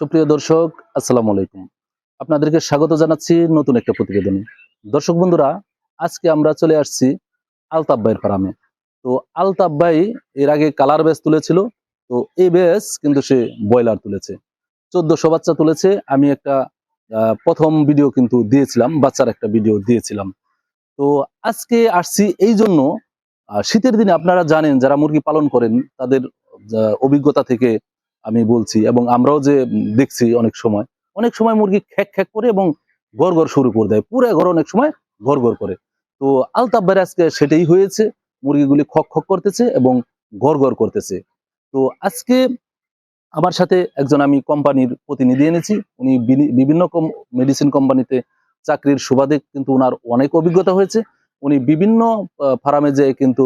সুপ্রিয় দর্শক, আসসালামু আলাইকুম। আপনাদেরকে স্বাগত জানাচ্ছি নতুন একটা প্রতিবেদনে। দর্শক বন্ধুরা, আজকে আমরা চলে আসছি আলতাফ ভাইয়ের ফার্মে। তো আলতাফ ভাই এর আগে কালার ব্যাস তুলেছিল, তো এই ব্যাস কিন্তু সে ব্রয়লার তুলেছে। চোদ্দশো বাচ্চা তুলেছে, আমি একটা প্রথম ভিডিও কিন্তু দিয়েছিলাম, বাচ্চার একটা ভিডিও দিয়েছিলাম। তো আজকে আসছি এই জন্য শীতের দিনে আপনারা জানেন, যারা মুরগি পালন করেন, তাদের অভিজ্ঞতা থেকে আমি বলছি এবং আমরাও যে দেখছি অনেক সময় অনেক সময় মুরগি খ্যাক খ্যাক করে এবং ঘর ঘর শুরু করে দেয়। পুরো ঘর অনেক সময় ঘর ঘর করে। তো আলতাফ আজকে সেটাই হয়েছে, মুরগিগুলি খক খক করতেছে এবং ঘর ঘর করতেছে। তো আজকে আমার সাথে একজন আমি কোম্পানির প্রতিনিধি এনেছি, উনি বিভিন্ন মেডিসিন কোম্পানিতে চাকরির সুবাদে কিন্তু ওনার অনেক অভিজ্ঞতা হয়েছে। উনি বিভিন্ন ফার্মে যেয়ে কিন্তু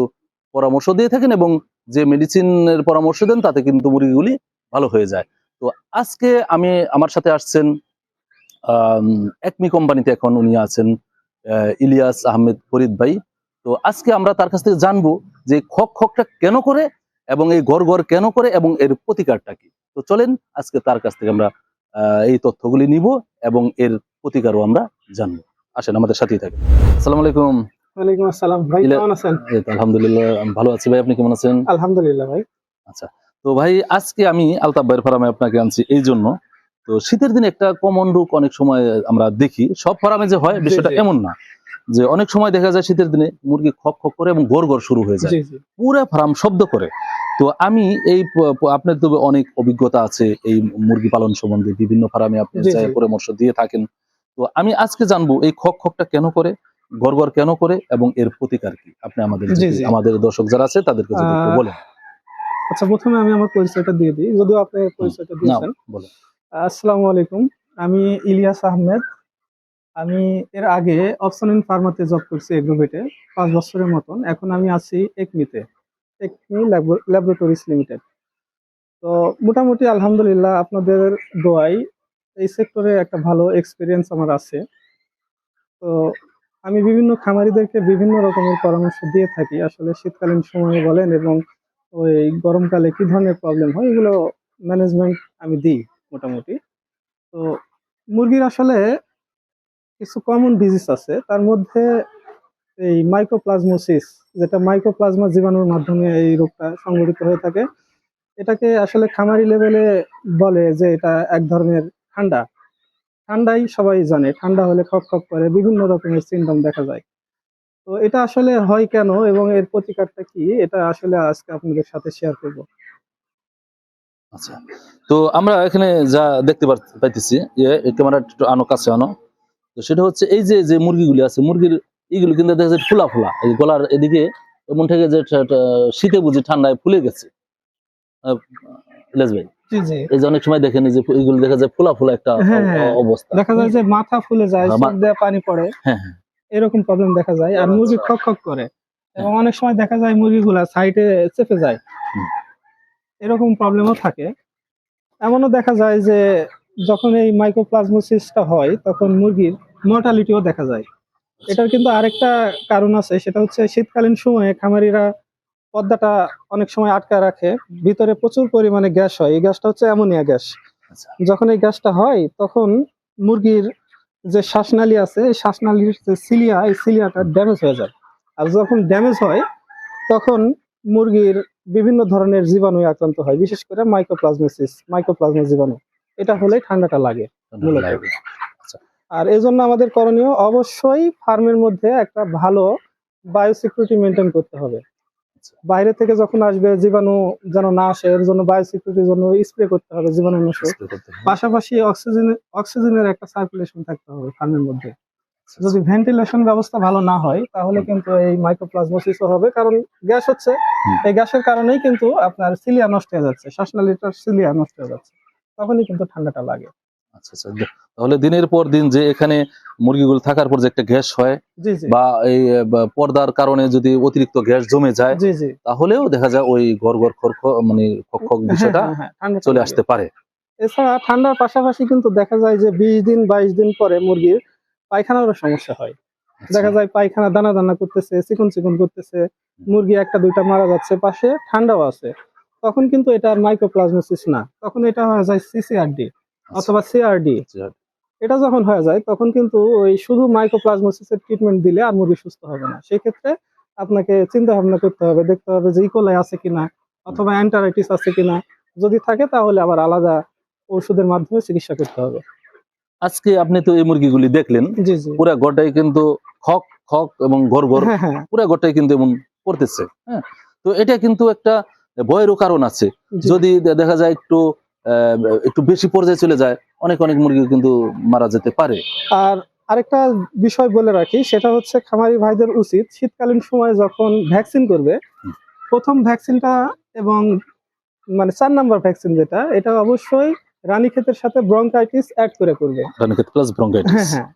পরামর্শ দিয়ে থাকেন এবং যে মেডিসিনের পরামর্শ দেন, তাতে কিন্তু মুরগিগুলি ভালো হয়ে যায়। তো আজকে আমি আমার সাথে আসছেন একমি কোম্পানিতে এখন উনি আছেন ইলিয়াস আহমেদ ফরিদ ভাই। তো আজকে আমরা তার কাছ থেকে জানব যে খক খকটা কেন করে এবং এই গড় গড় কেন করে এবং এর প্রতিকারটা কি। তো চলেন আজকে তার কাছ থেকে আমরা আহ, এই তথ্যগুলি নিব এবং এর প্রতিকারও আমরা জানব। আসেন আমাদের সাথেই থাকেন। আসসালামু আলাইকুম। ওয়ালাইকুম আসসালাম। ভাই কেমন আছেন? আলহামদুলিল্লাহ ভালো আছি। ভাই আপনি কেমন আছেন? আলহামদুলিল্লাহ ভাই। তো ভাই আজকে আমি আলতাফ ভাইয়ের ফার্মে আপনাকে আনছি এই জন্য। তো শীতের দিনে একটা কমন রোগ অনেক সময় আমরা দেখি। সব ফার্মে যে হয় বিষয়টা। এমন না যে অনেক সময় দেখা যায় শীতের দিনে মুরগি খক খক করে এবং গড় গড় শুরু হয়ে যায়। পুরো ফার্ম শব্দ করে। তো আমি এই আপনার তো অনেক অভিজ্ঞতা আছে এই মুরগি পালন সম্বন্ধে। বিভিন্ন ফার্মে আপনি। পরামর্শ দিয়ে থাকেন। তো আমি আজকে জানব এই খক খকটা কেন করে গড় কেন করে এবং এর প্রতিকার কি? আপনি আমাদের। আমাদের দর্শক যারা আছে তাদেরকে যদি বলেন। আচ্ছা প্রথমে আমি আমার পরিচয়টা দিয়ে দিই যদিও আপনি পরিচয়টা দিয়েছেন। আসসালামু আলাইকুম আমি ইলিয়াস আহমেদ। আমি এর আগে অপশন ইন ফার্মাতে জব করছি এগ্রোভেটে পাঁচ বছরের মতন। এখন আমি আছি একমিতে একমি ল্যাবরেটরিজ লিমিটেড। তো মোটামুটি আলহামদুলিল্লাহ আপনাদের দোয়াই এই সেক্টরে একটা ভালো এক্সপিরিয়েন্স আমার আছে। তো আমি বিভিন্ন খামারিদেরকে বিভিন্ন রকমের পরামর্শ দিয়ে থাকি। আসলে শীতকালীন সময়ে বলেন এবং ওই গরমকালে কি ধরনের প্রবলেম হয়, এগুলো ম্যানেজমেন্ট আমি দিই মোটামুটি। তো মুরগির আসলে কিছু কমন ডিজিজ আছে, তার মধ্যে এই মাইক্রোপ্লাজমোসিস যেটা মাইক্রোপ্লাজমা জীবাণুর মাধ্যমে এই রোগটা সংঘটিত হয়ে থাকে। এটাকে আসলে খামারি লেভেলে বলে যে এটা এক ধরনের ঠান্ডা। ঠান্ডাই সবাই জানে, ঠান্ডা হলে খক খক করে, বিভিন্ন রকমের সিমটম দেখা যায়। তো এটা আসলে হয় কেন এবং এর প্রতিকারটা কি? এটা আসলে আজকে আপনাদের সাথে শেয়ার করব। আচ্ছা তো আমরা এখানে যা দেখতে পাইতেছি যে ক্যামেরা একটু আনো কাছে আনো। তো সেটা হচ্ছে এই যে যে মুরগিগুলি আছে মুরগির এইগুলো কিন্তু দেখা যায় ফুলা ফুলা। এই গলার এদিকে এমন থেকে যে শীতে বুঝি ঠান্ডায় ফুলে গেছে। ভাই? এই যে অনেক সময় দেখেন যে এইগুলো দেখা যায় ফুলা ফুলা একটা হ্যাঁ, হ্যাঁ। অবস্থা। দেখা যায় যে মাথা ফুলে যায় হ্যাঁ, পানি পড়ে। হ্যাঁ হ্যাঁ। এরকম প্রবলেম দেখা যায়। আর মুরগি খক খক করে। এবং অনেক সময় দেখা যায় মুরগিগুলা সাইডে চেপে যায়। এরকম প্রবলেমও থাকে। এমনও দেখা যায় যে যখন এই মাইক্রোপ্লাজমোসিসটা হয় তখন মুরগির মর্টালিটিও দেখা যায়। এটার কিন্তু আরেকটা কারণ আছে সেটা হচ্ছে শীতকালীন সময়ে খামারিরা পর্দাটা অনেক সময় আটকা রাখে। ভিতরে প্রচুর পরিমাণে গ্যাস হয়। এই গ্যাসটা হচ্ছে অ্যামোনিয়া গ্যাস। আচ্ছা। যখন এই গ্যাসটা হয় তখন মুরগির যে শ্বাসনালী আছে এই শ্বাসনালীর যে সিলিয়া এই সিলিয়াটা ড্যামেজ হয়ে যায়। আর যখন ড্যামেজ হয় তখন মুরগির বিভিন্ন ধরনের জীবাণু আক্রান্ত হয় বিশেষ করে মাইক্রোপ্লাজমোসিস মাইক্রোপ্লাজমা জীবাণু। এটা হলেই ঠান্ডাটা লাগে আর এই জন্য আমাদের করণীয় অবশ্যই ফার্মের মধ্যে একটা ভালো বায়োসিকিউরিটি মেনটেন করতে হবে। আচ্ছা। বাইরে থেকে যখন আসবে জীবাণু যেন না আসে এর জন্য বায়োসিকিউরিটির জন্য স্প্রে করতে হবে জীবাণু নাশক Spray করতে হবে। পাশাপাশি অক্সিজেন অক্সিজেনের একটা সার্কুলেশন থাকতে হবে ফার্মের মধ্যে। যদি ভেন্টিলেশন ব্যবস্থা ভালো না হয় তাহলে কিন্তু এই মাইক্রোপ্লাজমোসিসও হবে কারণ গ্যাস হচ্ছে। এই গ্যাসের কারণেই কিন্তু আপনার সিলিয়া নষ্ট হয়ে যাচ্ছে শ্বাসনালীটার সিলিয়া নষ্ট হয়ে যাচ্ছে। তখনই কিন্তু ঠান্ডাটা লাগে। আচ্ছা আচ্ছা। তাহলে দিনের পর দিন যে এখানে মুরগিগুলো থাকার পর যে একটা গ্যাস হয় বা এই পর্দার কারণে যদি অতিরিক্ত গ্যাস জমে যায় তাহলেও দেখা যায় ওই ঘর ঘর খর মানে খক খক বিষয়টা হ্যাঁ, হ্যাঁ, চলে আসতে পারে। এছাড়া ঠান্ডার পাশাপাশি কিন্তু দেখা যায় যে বিশ দিন বাইশ দিন পরে মুরগির পায়খানারও সমস্যা হয়। আচ্ছা। দেখা যায় পায়খানা দানা দানা করতেছে চিকন চিকন করতেছে মুরগি একটা দুইটা মারা যাচ্ছে পাশে ঠান্ডাও আছে। তখন কিন্তু এটা আর মাইক্রোপ্লাজমোসিস না। তখন এটা হয়ে যায় সিসিআরডি অথবা সিআরডি এটা যখন হয়ে যায় তখন কিন্তু ওই শুধু মাইক্রোপ্লাজমোসিসের ট্রিটমেন্ট দিলে আর মুরগি সুস্থ হবে না। সেই ক্ষেত্রে আপনাকে চিন্তা ভাবনা করতে হবে দেখতে হবে যে ইকোলাই আছে কিনা অথবা অ্যান্টারাইটিস আছে কিনা। যদি থাকে তাহলে আবার আলাদা ওষুধের মাধ্যমে চিকিৎসা করতে হবে। আজকে আপনি তো এই মুরগিগুলি দেখলেন। জি জি। পুরা গড়টাই কিন্তু খক খক এবং হ্যাঁ হ্যাঁ। পুরা গড়টাই কিন্তু এমন করতেছে হ্যাঁ। তো এটা কিন্তু একটা ভয়েরও কারণ আছে। যদি দেখা যায় একটু একটু বেশি পর্যায়ে চলে যায় অনেক অনেক মুরগি কিন্তু মারা যেতে পারে। আর আরেকটা বিষয় বলে রাখি সেটা হচ্ছে খামারি ভাইদের উচিত শীতকালীন সময় যখন ভ্যাকসিন করবে। প্রথম ভ্যাকসিনটা এবং মানে চার নাম্বার ভ্যাকসিন যেটা এটা অবশ্যই রানীক্ষেতের সাথে ব্রঙ্কাইটিস অ্যাড করে করবে। রানীক্ষেত প্লাস ব্রঙ্কাইটিস হ্যাঁ হ্যাঁ।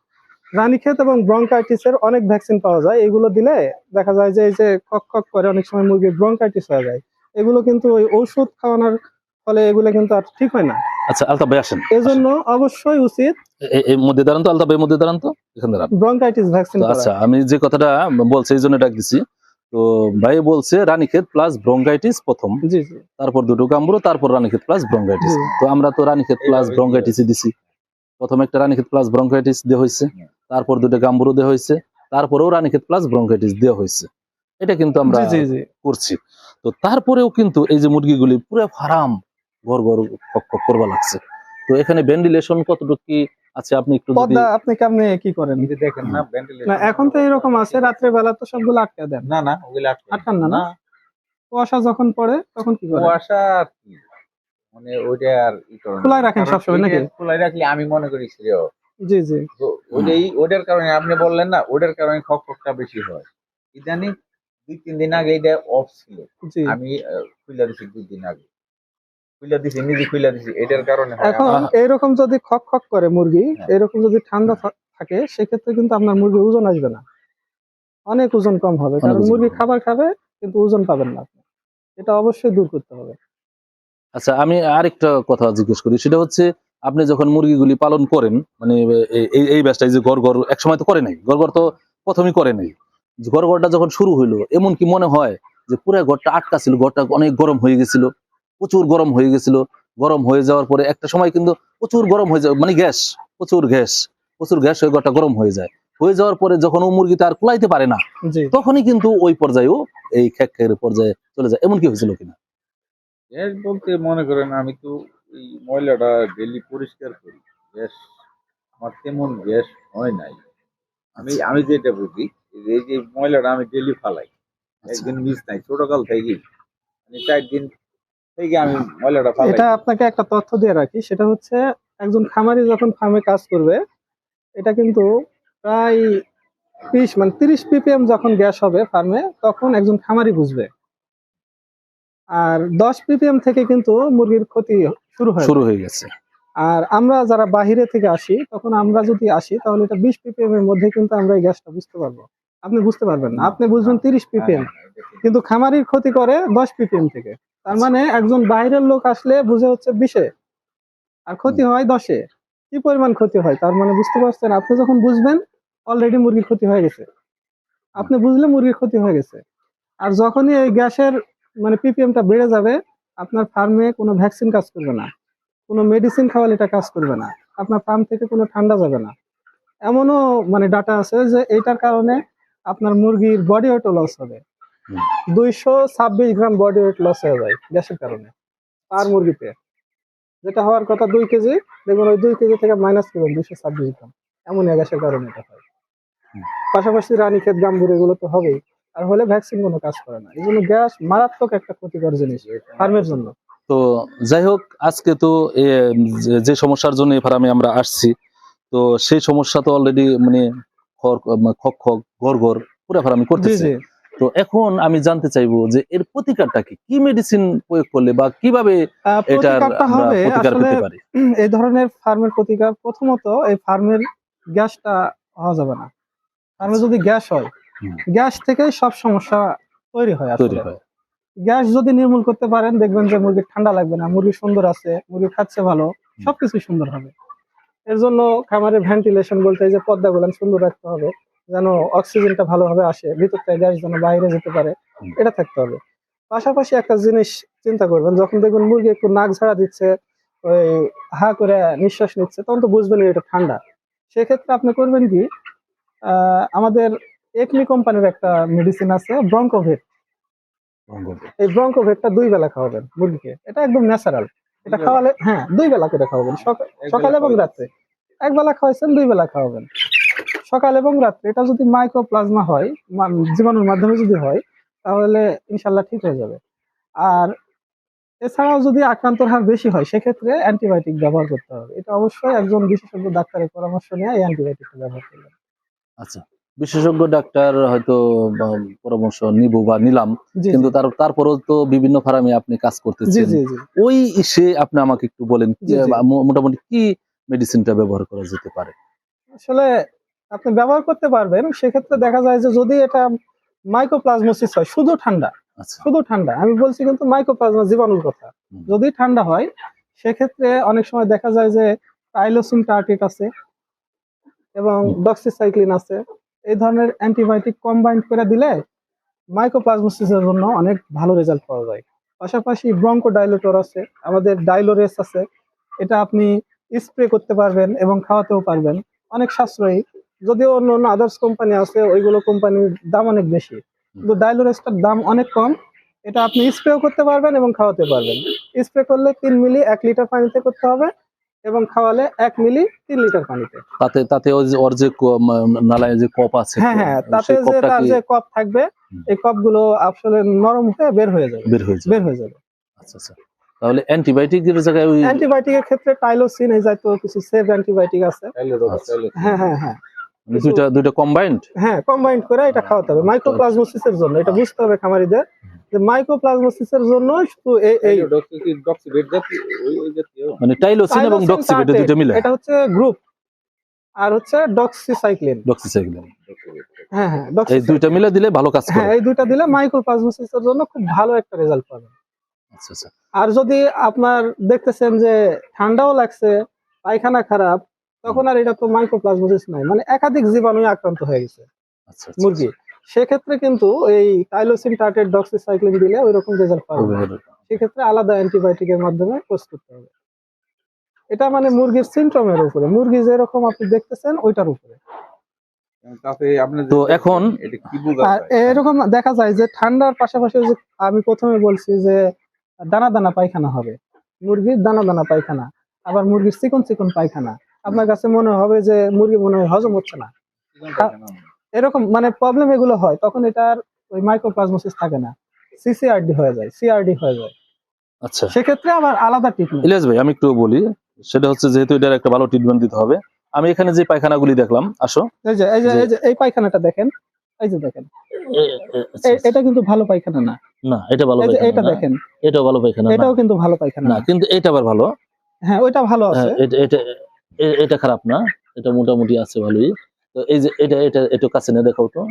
রানীক্ষেত এবং ব্রঙ্কাইটিস এর অনেক ভ্যাকসিন পাওয়া যায় এগুলো দিলে দেখা যায় যে এই যে কক কক করে অনেক সময় মুরগির ব্রঙ্কাইটিস হয়ে যায়। এগুলো কিন্তু ওই ঔষধ খাওয়ানোর ফলে এগুলো কিন্তু আর ঠিক হয় না। আচ্ছা আলতা ভাই আসেন। এজন্য অবশ্যই উচিত এই মধ্যে দাঁড়ান তো আলতা ভাই মধ্যে দাঁড়ান তো এখানে দাঁড়ান। ব্রঙ্কাইটিস ভ্যাকসিন আচ্ছা আমি যে কথাটা বলছি এই জন্য ডাক দিছি তো ভাই বলছে রানীক্ষেত প্লাস ব্রঙ্কাইটিস প্রথম। জি তারপর দুটো কামড়ো তারপর রানীক্ষেত প্লাস ব্রঙ্কাইটিস তো আমরা তো রানীক্ষেত প্লাস এইভাবে ব্রঙ্কাইটিস দিছি। প্রথম একটা রানীক্ষেত প্লাস ব্রঙ্কাইটিস দেওয়া হয়েছে। তারপর দুটো গাম্বুরো দেওয়া হয়েছে। তারপরেও রানীক্ষেত প্লাস ব্রঙ্কাইটিস দেওয়া হয়েছে। এটা কিন্তু আমরা জি জি জি। করছি। তো তারপরেও কিন্তু এই যে মুরগিগুলি পুরো ফার্ম। ঘর ঘর খক খক করবা লাগছে। তো এখানে ভেন্টিলেশন কতটুকু কি আছে? আপনি একটু যদি আপনি কেমনে কি করেন? এই যে দেখেন না ventilation না এখন তো এরকম আছে রাত্রে বেলা তো সবগুলো আটকে দেন। না না ওগুলো আটকে আটকান না, না? কুয়াশা যখন পড়ে তখন কি করেন? কুয়াশা আর কি মানে ওইটা আর ই করে না। খোলাই রাখেন কারণ সবসময় নাকি? খোলাই রাখলে আমি মনে করি শ্রেয় জি জি। তো ওইটাই ওইটার কারণে আপনি বললেন না ওইটার কারণে খক খকটা বেশি হয়। ইদানিং দুই তিন দিন আগে এটা অফ ছিল। আমি খুলে দিছি দুই দিন আগে। খুলে দিছি নিজে খুলে দিছি এটার কারণে এখন আমার- যদি খক খক করে মুরগি হ্যাঁ। এরকম যদি ঠান্ডা থাকে সেক্ষেত্রে কিন্তু আপনার মুরগির ওজন আসবে না। অনেক ওজন কম হবে কারণ মুরগি খাবার খাবে কিন্তু ওজন পাবেন না আপনি। এটা অবশ্যই দূর করতে হবে। আচ্ছা আমি আরেকটা কথা জিজ্ঞেস করি সেটা হচ্ছে আপনি যখন মুরগিগুলি পালন করেন মানে এই- এই যে গড় গড় এক সময় তো করে নাই গড় গড় তো প্রথমেই করে নাই। গড় গড়টা যখন শুরু হইল এমন কি মনে হয় যে পুরো ঘরটা আটকা ছিল ঘরটা অনেক গরম হয়ে গেছিল? প্রচুর গরম হয়ে গেছিল। গরম হয়ে যাওয়ার পরে একটা সময় কিন্তু প্রচুর গরম হয়ে যায় মানে গ্যাস প্রচুর গ্যাস প্রচুর গ্যাস হয়ে ঘরটা গরম হয়ে যায়। হয়ে যাওয়ার পরে যখন ও মুরগিটা আর কুলাইতে পারে না তখনই কিন্তু ওই পর্যায়েও এই খেক খেকের পর্যায়ে চলে যায়। এমন কি হয়েছিল কিনা? গ্যাস বলতে মনে করেন আমি তো এই ময়লাটা ডেলি পরিষ্কার করি। গ্যাস আমার তেমন গ্যাস হয় নাই। আমি আমি যেটা বুঝি যে এই যে ময়লাটা আমি ডেলি ফালাই একদিন মিস নাই ছোটকাল থেকে মানে চার দিন এটা আপনাকে একটা তথ্য দিয়ে রাখি সেটা হচ্ছে একজন খামারি যখন ফার্মে কাজ করবে এটা কিন্তু প্রায় বিশ মানে তিরিশ পিপিএম যখন গ্যাস হবে ফার্মে তখন একজন খামারি বুঝবে। আর দশ পিপিএম থেকে কিন্তু মুরগির ক্ষতি শুরু হয় শুরু হয়ে গেছে। আর আমরা যারা বাহিরে থেকে আসি তখন আমরা যদি আসি তাহলে এটা বিশ পিপিএম এর মধ্যে কিন্তু আমরা এই গ্যাসটা বুঝতে পারব। আপনি বুঝতে পারবেন না। আপনি বুঝবেন তিরিশ পিপিএম কিন্তু খামারির ক্ষতি করে দশ পিপিএম থেকে। তার মানে একজন বাইরের লোক আসলে বুঝে হচ্ছে বিশে আর ক্ষতি হয় দশে। কি পরিমাণ ক্ষতি হয়? তার মানে বুঝতে পারছেন আপনি যখন বুঝবেন অলরেডি মুরগির ক্ষতি হয়ে গেছে। আপনি বুঝলে মুরগির ক্ষতি হয়ে গেছে। আর যখনই এই গ্যাসের মানে পিপিএমটা বেড়ে যাবে আপনার ফার্মে কোনো ভ্যাকসিন কাজ করবে না। কোনো মেডিসিন খাওয়ালে এটা কাজ করবে না। আপনার ফার্ম থেকে কোনো ঠান্ডা যাবে না। এমনও মানে ডাটা আছে যে এইটার কারণে আপনার মুরগির বডি ওয়েটও লস হবে। দুইশো ছাব্বিশ গ্রাম বডি ওয়েট লস হয়ে যায় গ্যাসের কারণে পার মুরগিতে। যেটা হওয়ার কথা দুই কেজি দেখুন ওই দুই কেজি থেকে মাইনাস করবেন দুইশো ছাব্বিশ গ্রাম। এমনই গ্যাসের কারণে এটা হয়। পাশাপাশি রানীক্ষেত গাম্বুর এগুলো তো হবেই। আর হলে ভ্যাকসিন কোনো কাজ করে না। এই জন্য গ্যাস মারাত্মক একটা ক্ষতিকর জিনিস ফার্মের জন্য। তো যাই হোক আজকে তো যে- সমস্যার জন্য এই ফার্মে আমরা আসছি তো সেই সমস্যা তো অলরেডি মানে খক খক গড় গড় পুরো ফার্মে করতেছে। তো এখন আমি জানতে চাইব যে এর প্রতিকারটা কি? কি মেডিসিন প্রয়োগ করলে বা কীভাবে হবে প্রতিকার পেতে পারি? এই ধরনের ফার্মের প্রতিকার প্রথমত এই ফার্মের গ্যাসটা হওয়া যাবে না। ফার্মে যদি গ্যাস হয় গ্যাস থেকে সব সমস্যা তৈরি হয় তৈরি হয়। গ্যাস যদি নির্মূল করতে পারেন দেখবেন যে মুরগির ঠান্ডা লাগবে না মুরগি সুন্দর আছে মুরগি খাচ্ছে ভালো সবকিছু সুন্দর হবে। এর জন্য খামারের ভেন্টিলেশন বলতে যে পর্দাগুলো সুন্দর রাখতে হবে। যেন অক্সিজেনটা ভালোভাবে আসে ভিতর থেকে গ্যাস যেন বাইরে যেতে পারে এটা থাকতে হবে। পাশাপাশি একটা জিনিস চিন্তা করবেন যখন দেখবেন মুরগি একটু নাক ঝাড়া দিচ্ছে ওই হা করে নিঃশ্বাস নিচ্ছে তখন তো বুঝবেন এটা ঠান্ডা। সেক্ষেত্রে আপনি করবেন কি আমাদের একমি কোম্পানির একটা মেডিসিন আছে ব্রঙ্কোভেট এই ব্রঙ্কোভেটটা দুই বেলা খাওয়াবেন মুরগিকে। এটা একদম ন্যাচারাল এটা খাওয়ালে হ্যাঁ দুই বেলা করে খাওয়াবেন। সকাল সকালে এবং রাত্রে। এক বেলা খাওয়াইছেন দুই বেলা খাওয়াবেন। সকাল এবং রাত্রে এটা যদি মাইক্রোপ্লাজমা হয় জীবাণুর মাধ্যমে যদি হয় তাহলে ইনশাল্লাহ ঠিক হয়ে যাবে। আর এছাড়াও যদি আক্রান্তর হার বেশি হয় সেক্ষেত্রে অ্যান্টিবায়োটিক ব্যবহার করতে হবে। এটা অবশ্যই একজন বিশেষজ্ঞ ডাক্তারের পরামর্শ নিয়ে এই অ্যান্টিবায়োটিকটা ব্যবহার করবেন। আচ্ছা বিশেষজ্ঞ ডাক্তার হয়তো পরামর্শ নিব বা নিলাম কিন্তু তার তারপরেও তো বিভিন্ন ফার্মে আপনি কাজ করতেছেন। ওই সে আপনি আমাকে একটু বলেন মোটামুটি কি মেডিসিনটা ব্যবহার করা যেতে পারে? আসলে আপনি ব্যবহার করতে পারবেন সেক্ষেত্রে দেখা যায় যে যদি এটা মাইক্রোপ্লাজমোসিস হয় শুধু ঠান্ডা আচ্ছা। শুধু ঠান্ডা আমি বলছি কিন্তু মাইক্রোপ্লাজমা জীবাণুর কথা। যদি ঠান্ডা হয় সেক্ষেত্রে অনেক সময় দেখা যায় যে টাইলোসিন টার্টেট আছে এবং ডক্সিসাইক্লিন আছে। এই ধরনের অ্যান্টিবায়োটিক কম্বাইন্ড করে দিলে মাইক্রোপ্লাজমোসিসের জন্য অনেক ভালো রেজাল্ট পাওয়া যায়। পাশাপাশি ব্রঙ্কো ডাইলোটর আছে আমাদের ডাইলোরেস আছে। এটা আপনি স্প্রে করতে পারবেন এবং খাওয়াতেও পারবেন। অনেক সাশ্রয়ী। যদিও অন্য অন্য আদার্স কোম্পানি আছে ওইগুলো কোম্পানির দাম অনেক বেশি। কিন্তু ডাইলোরেসটার দাম অনেক কম। এটা আপনি স্প্রেও করতে পারবেন এবং খাওয়াতে পারবেন। স্প্রে করলে তিন মিলি এক লিটার পানিতে করতে হবে এবং খাওয়ালে এক মিলি তিন লিটার পানিতে। তাতে তাতে ওই ওর যে নালায় যে কপ আছে হ্যাঁ হ্যাঁ তাতে যে তার যে কপ থাকবে এই কপগুলো আসলে নরম হয়ে বের হয়ে যাবে। বের হয়ে যাবে। বের হয়ে যাবে। আচ্ছা আচ্ছা। তাহলে অ্যান্টিবায়োটিকের জায়গায় ওই অ্যান্টিবায়োটিকের ক্ষেত্রে টাইলোসিন এই জাতীয় কিছু সেফ অ্যান্টিবায়োটিক আছে। আচ্ছা। হ্যাঁ হ্যাঁ হ্যাঁ। দুইটা দুইটা কম্বাইন্ড হ্যাঁ কম্বাইন্ড করে এটা খাওয়াতে হবে মাইক্রোপ্লাজমোসিসের জন্য এটা বুঝতে হবে খামারিদের। যে মাইক্রোপ্লাজমোসিসের জন্য শুধু এই এই মানে টাইলোসিন এবং ডক্সিবেট দুইটা মিলে? এটা হচ্ছে গ্রুপ আর হচ্ছে ডক্সিসাইক্লিন ডক্সিসাইক্লিন হ্যাঁ হ্যাঁ এই দুইটা মিলে দিলে ভালো কাজ হ্যাঁ করে। এই দুইটা দিলে মাইক্রোপ্লাজমোসিসের জন্য খুব ভালো একটা রেজাল্ট পাবেন আচ্ছা আচ্ছা। আর যদি আপনার দেখতেছেন যে ঠান্ডাও লাগছে পায়খানা খারাপ তখন আর এটা তো মাইক্রোপ্লাজমোসিস নাই। মানে একাধিক জীবাণু আক্রান্ত হয়ে গেছে আচ্ছা আচ্ছা, মুরগি। সেক্ষেত্রে কিন্তু এই টাইলোসিন টার্টেট ডক্সিসাইক্লিন দিলে ওই রকম রেজাল্ট পাবে না। আচ্ছা। সেক্ষেত্রে আলাদা অ্যান্টিবায়োটিকের মাধ্যমে কোর্স করতে হবে। এটা মানে মুরগির সিমটমের উপরে। মুরগি যেরকম আপনি দেখতেছেন ওইটার উপরে। আপনি তো এখন- এটা কি বোঝা আর এরকম দেখা যায় যে ঠান্ডার পাশাপাশি যে আমি প্রথমে বলছি যে দানা দানা পায়খানা হবে। মুরগির দানা দানা পায়খানা আবার মুরগির চিকন চিকন পায়খানা। আপনার কাছে মনে হবে যে মুরগি মনে হয় হজম হচ্ছে না। এরকম মানে প্রবলেম এগুলো হয় তখন এটার ওই মাইক্রোপ্লাজমোসিস থাকে না। সিসিআরডি হয়ে যায় সিআরডি হয়ে যায়। আচ্ছা। সেক্ষেত্রে আবার আলাদা ট্রিটমেন্ট ইলিয়াস ভাই আমি একটু বলি সেটা হচ্ছে যেহেতু এটার একটা ভালো ট্রিটমেন্ট দিতে হবে আমি এখানে যে পায়খানাগুলি দেখলাম আসো। এই যে এই যে এই পায়খানাটা দেখেন এই যে দেখেন। এটা কিন্তু ভালো পায়খানা না। না এটা ভালো পায়খানা এটা দেখেন। এটাও ভালো পায়খানা। এটাও কিন্তু ভালো পায়খানা না কিন্তু এটা আবার ভালো। হ্যাঁ ওইটা ভালো আছে। হ্যাঁ, এটা এটা এটা খারাপ না এটা মোটামুটি আছে ভালোই। তো এই যে এটা এটা একটু কাছে না দেখাও তো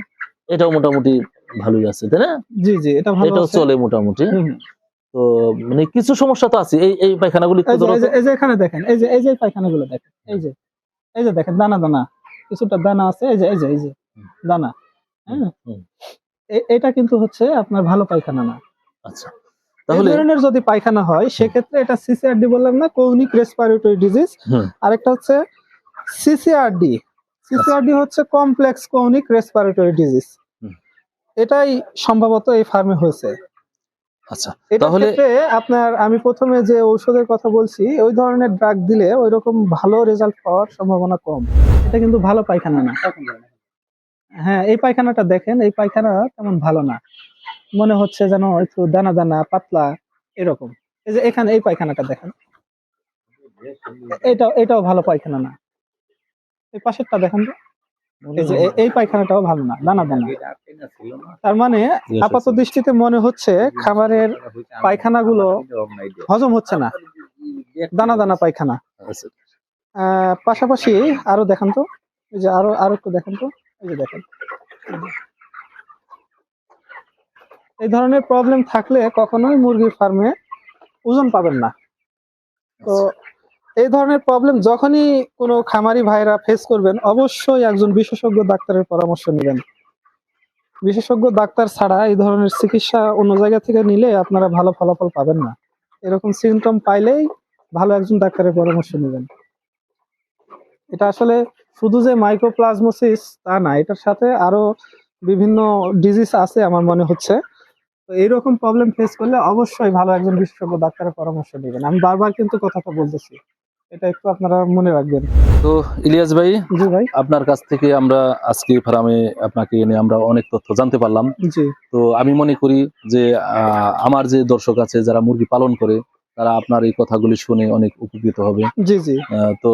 এটাও মোটামুটি ভালোই আছে তাই না? জি জি এটা ভালো এটাও চলে মোটামুটি। তো মানে কিছু সমস্যা তো আছে এই এই পায়খানাগুলি এই যে ধরো এই যে- এখানে দেখেন এই যে এই যে পায়খানাগুলো দেখেন এই যে এই যে দেখেন দানা দানা কিছুটা দানা আছে এই যে এই যে এই যে দানা হ্যাঁ। এটা কিন্তু হচ্ছে আপনার ভালো পায়খানা না। আচ্ছা। তাহলে ধরনের যদি পায়খানা হয় সেক্ষেত্রে এটা সিসিআরডি বললাম না কৌনিক রেসপিরেটরি ডিজিজ আরেকটা হচ্ছে সিসিআরডি সিসিআরডি হচ্ছে কমপ্লেক্স কৌনিক রেসপিরেটরি ডিজিজ এটাই সম্ভবত এই ফার্মে হয়েছে। আচ্ছা তাহলে- আপনার আমি প্রথমে যে ঔষধের কথা বলছি ওই ধরনের ড্রাগ দিলে ওই রকম ভালো রেজাল্ট পাওয়ার সম্ভাবনা কম। এটা কিন্তু ভালো পায়খানা না। হ্যাঁ এই পায়খানাটা দেখেন এই পায়খানা তেমন ভালো না। মনে হচ্ছে যেন একটু দানা দানা পাতলা এরকম। এই যে এখানে এই পায়খানাটা দেখেন। এটা এটাও ভালো পায়খানা না। এই পাশেরটা দেখেন তো। এই পায়খানাটাও ভালো না দানা দানা। তার মানে Yes, আপাত yes, yes. দৃষ্টিতে মনে হচ্ছে খাবারের পায়খানাগুলো হজম হচ্ছে না। দানা দানা পায়খানা। আচ্ছা, আহ, পাশাপাশি আরও দেখান তো। এই যে আরও আরও একটু দেখান তো। এই যে দেখেন। এই ধরনের প্রবলেম থাকলে কখনোই মুরগির ফার্মে ওজন পাবেন না। তো এই ধরনের প্রবলেম যখনই কোনো খামারি ভাইরা ফেস করবেন, অবশ্যই একজন বিশেষজ্ঞ ডাক্তারের পরামর্শ নেবেন। বিশেষজ্ঞ ডাক্তার ছাড়া এই ধরনের চিকিৎসা অন্য জায়গা থেকে নিলে আপনারা ভালো ফলাফল পাবেন না। এরকম সিমটম পাইলেই ভালো একজন ডাক্তারের পরামর্শ নেবেন। এটা আসলে শুধু যে মাইক্রোপ্লাজমোসিস তা না, এটার সাথে আরও বিভিন্ন ডিজিজ আছে আমার মনে হচ্ছে। তো এইরকম প্রবলেম ফেস করলে অবশ্যই ভালো একজন বিশেষজ্ঞ ডাক্তারের পরামর্শ নেবেন। আমি বারবার কিন্তু কথাটা বলতেছি। এটা একটু আপনারা মনে রাখবেন। তো ইলিয়াস ভাই জি ভাই। আপনার কাছ থেকে আমরা আজকে ফার্মে আপনাকে এনে আমরা অনেক তথ্য জানতে পারলাম। জি। তো আমি মনে করি যে আমার যে দর্শক আছে যারা মুরগি পালন করে তারা আপনার এই কথাগুলি শুনে অনেক উপকৃত হবে। জি জি। তো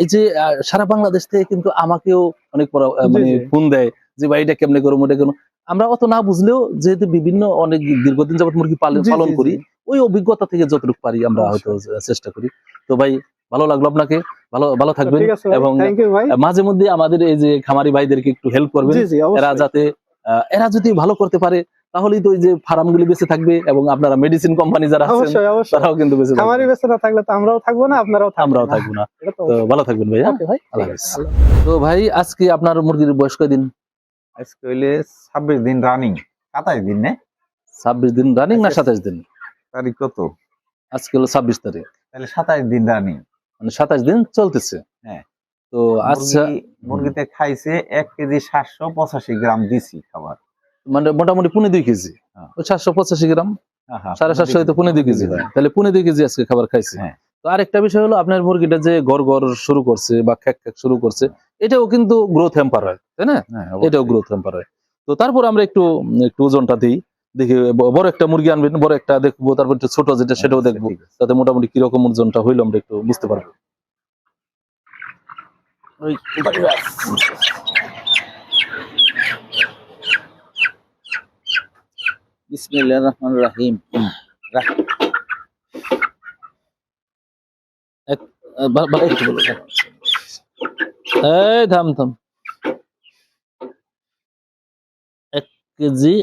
এই যে সারা বাংলাদেশ থেকে কিন্তু আমাকেও অনেক মানে। ফোন দেয়। যে ভাই এটা কেমনে করব এটা কেন আমরা অত না বুঝলেও যেহেতু বিভিন্ন অনেক দীর্ঘদিন যাবত মুরগি পালন করি ওই অভিজ্ঞতা থেকে যতটুকু পারি আমরা হয়তো চেষ্টা করি। তো ভাই ভালো লাগল আপনাকে। ভালো ভালো থাকবেন এবং মাঝে মধ্যে আমাদের এই যে খামারি ভাইদেরকে একটু হেল্প করবেন। এরা যাতে এরা যদি ভালো করতে পারে তাহলেই তো ওই যে ফার্ম গুলি বেঁচে থাকবে এবং আপনারা মেডিসিন কোম্পানি যারা আছেন তারাও কিন্তু বেঁচে থাকবে। খামারি বেঁচে না থাকলে তো আমরাও থাকব না আপনারাও আমরাও থাকব না। তো ভালো থাকবেন ভাই। আল্লাহ হাফেজ। তো ভাই আজকে আপনার মুরগির বয়স কয়দিন? আজকে হইলে ছাব্বিশ দিন রানিং সাতাশ দিন না? ছাব্বিশ দিন রানিং না আচ্ছা। সাতাশ দিন? তারিখ কত? আজকে হলো ছাব্বিশ তারিখ। তাহলে সাতাশ দিন রানিং মানে সাতাশ দিন চলতেছে। হ্যাঁ। তো আচ্ছা মুরগিতে খাইছে এক কেজি সাতশো পঁচাশি গ্রাম দিছি খাবার। মানে মোটামুটি পুনে দুই কেজি। হ্যাঁ। সাতশো পঁচাশি গ্রাম? আহা, সাড়ে সাতশো তো পুনে দুই কেজি হয়। তাহলে পুনে দুই কেজি আজকে খাবার খাইছে। হ্যাঁ। তো আরেকটা বিষয় হলো আপনার মুরগিটা যে গড় গড় শুরু করছে বা খ্যাক খ্যাক শুরু করছে এটাও কিন্তু গ্রোথ হ্যাম্পার হয় তাই না? হ্যাঁ, এটাও গ্রোথ হ্যাম্পার হয়। তো তারপর আমরা একটু একটু ওজনটা দিই দেখি বড় একটা মুরগি আনবেন বড় একটা দেখব তারপর একটু ছোট যেটা সেটাও আচ্ছা, দেখব। তাতে মোটামুটি কীরকম ওজনটা হইল আমরা একটু বুঝতে পারব। বিসমিল্লাহির রহমানির রহিম। বলো। এই থাম থাম এক কেজি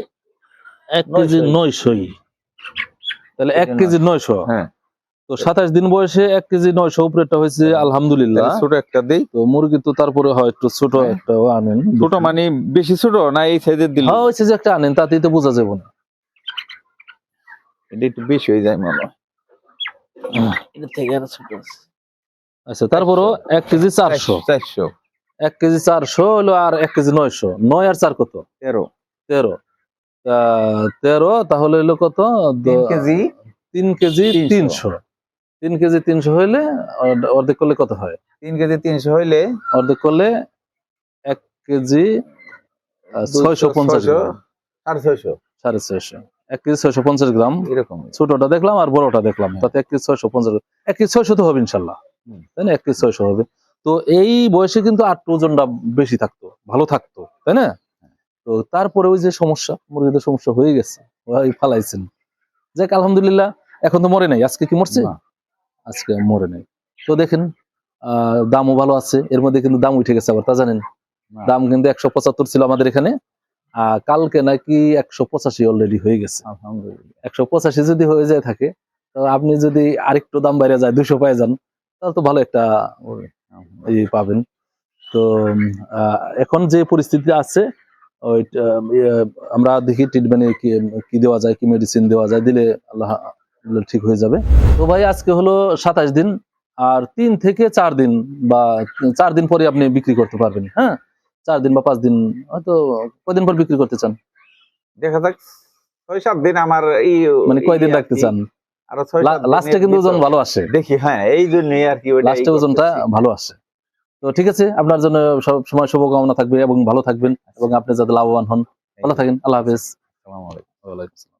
এক কেজি নয়শো। নয়শই তাহলে এক কেজি নয়শো হ্যাঁ। তো সাতাশ দিন বয়সে এক কেজি নয়শো উপরেটা হয়েছে হ্যাঁ। আলহামদুলিল্লাহ ছোট একটা দেই তো মুরগি তো তারপরে হয় একটু ছোট হ্যাঁ। একটা আনেন ছোট মানে বেশি ছোট না এই সাইজের দিল হ্যাঁ যে একটা আনেন তাতেই তো বোঝা যাবে না এটা একটু বেশি হয়ে যায় মনে হয় এটা থেকে আরও ছোট আছে। আচ্ছা তারপরও এক কেজি চারশো। চারশো এক কেজি চারশো হলো আর এক কেজি নয়শো। নয় আর চার কত? তেরো। তেরো। তেরো তাহলে হলো কত? কেজি তিন কেজি তিনশো। তিন কেজি তিনশো হইলে অর্ধ- অর্ধেক করলে কত হয়? তিন কেজি তিনশো হইলে অর্ধেক করলে এক কেজি ছয়শো পঞ্চাশ সাড়ে ছয়শো। সাড়ে ছয়শো। এক কেজি ছয়শো পঞ্চাশ গ্রাম। এরকম। ছোটটা দেখলাম আর বড়টা দেখলাম। তাতে এক কেজি ছয়শো পঞ্চাশ এক কেজি ছয়শো তো হবে ইনশাল্লাহ। তাই না? এক কেজি ছয়শো হবে। তো এই বয়সে কিন্তু আটটু ওজনটা বেশি থাকতো ভালো থাকতো তাই না? তো তারপরে ওই যে সমস্যা মুরগিদের সমস্যা হয়ে গেছে। ওই ফালাইছেন। যাক আলহামদুলিল্লাহ এখন তো মরে নাই। আজকে কি মরছে? আজকে মরে নাই। তো দেখেন আহ দামও ভালো আছে। এর মধ্যে কিন্তু দাম উঠে গেছে আবার তা জানেন? দাম কিন্তু একশো পঁচাত্তর ছিল আমাদের এখানে। কালকে নাকি একশো পঁচাশি অলরেডি হয়ে গেছে। আলহামদুলিল্লাহ। একশো পঁচাশি যদি হয়ে যায় থাকে আপনি যদি আরেকটু দাম বাইরে যায় দুশো পায়ে যান তাহলে তো ভালো একটা ই পাবেন। তো এখন যে পরিস্থিতি আছে ওই ইয়ে, আমরা দেখি ট্রিটমেন্টে কি কি দেওয়া যায় কি মেডিসিন দেওয়া যায় দিলে আল্লাহ আল্লাহ ঠিক হয়ে যাবে। তো ভাই আজকে হলো সাতাশ দিন আর তিন থেকে চার দিন বা চার দিন পরে আপনি বিক্রি করতে পারবেন হ্যাঁ? চার দিন বা পাঁচ দিন হয়তো কদিন পর বিক্রি করতে চান? দেখা যাক ছয় সাত দিন আমার এই মানে কয়দিন রাখতে চান? লাস্টে কিন্তু ওজন ভালো আসে। দেখি হ্যাঁ এই জন্যই আর কি লাস্টে ওজনটা ভালো আসে। তো ঠিক আছে আপনার জন্য সব সময় শুভকামনা থাকবে এবং ভালো থাকবেন এবং আপনি যাতে লাভবান হন। ভালো থাকেন আল্লাহ হাফিজ। আসসালামু আলাইকুম।